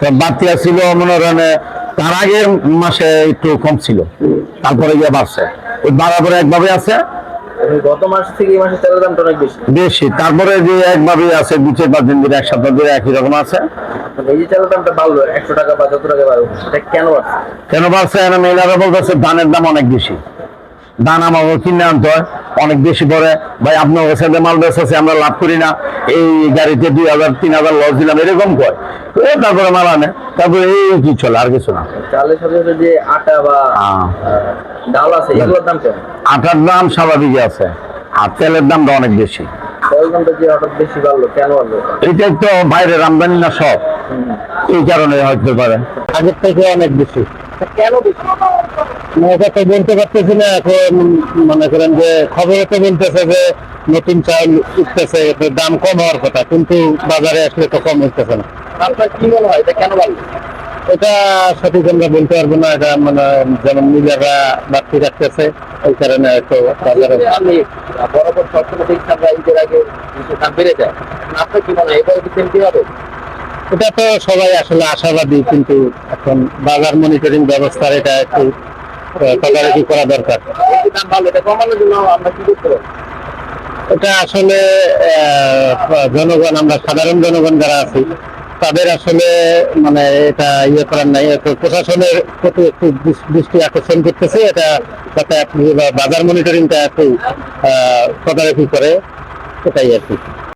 তো বাড়তি ছিল মনে করেন তার আগের মাসে একটু কম ছিল। তারপরে গিয়ে বাড়ছে। ওই বাড়ার পরে একভাবে আছে গত মাস থেকে এই মাসে তেলের দামটা অনেক বেশি। বেশি। তারপরে যে একভাবে আছে দু চার পাঁচ দিন ধরে এক সপ্তাহ ধরে একই রকম আছে। এই যে তেলের দামটা বাড়লো একশো টাকা বা যত টাকা বাড়লো এটা কেন বাড়ছে? কেন বাড়ছে? বলতেছে ধানের দাম অনেক বেশি। ধান আমাকে কিনে আনতে হয়। অনেক বেশি পরে ভাই আপনার কাছে যে মাল বেচেছে আমরা লাভ করি না। এই গাড়িতে দুই হাজার তিন হাজার লস দিলাম এরকম কয়? তো তারপরে মাল আনে। তারপরে এই কি চলে আর কিছু না। চালের সাথে সাথে যে আটা বা আহ। আহ, ডাল আছে এগুলোর দাম কেমন? আটার দাম স্বাভাবিকই আছে। আর তেলের দামটা অনেক বেশি। এটাই তো বাইরের আমদানি না সব। এই কারণে হয়তো পারে। আগের থেকে অনেক বেশি। কেন তো বলতে পারতেছি না এখন মনে করেন যে খবরে তো বলতেছে যে নতুন চাল উঠতেছে দাম কম হওয়ার কথা কিন্তু বাজারে আসলে তো কম উঠতেছে না। আপনার কি মনে হয় এটা কেন বাড়লো? এটা সঠিক আমরা বলতে পারব না এটা মানে যেমন নিজেরা বাড়তি রাখতেছে ওই কারণে হয়তো বাজারে আমি বরাবর সবসময় দেখছি আমরা ঈদের আগে দাম বেড়ে যায়। আপনার কি মনে হয় এবার কি হবে? এটা তো সবাই আসলে আশাবাদী, কিন্তু এখন বাজার মনিটরিং ব্যবস্থার এটা একটু তদারকি করা দরকার। এটা আসলে জনগণ, আমরা সাধারণ জনগণ যারা আছি, তাদের আসলে মানে এটা ইয়ে করার নাই প্রশাসনের প্রতি একটু দৃষ্টি আকর্ষণ করতেছে, এটা যাতে বাজার মনিটরিংটা একটু তদারকি করে, এটাই আর কি।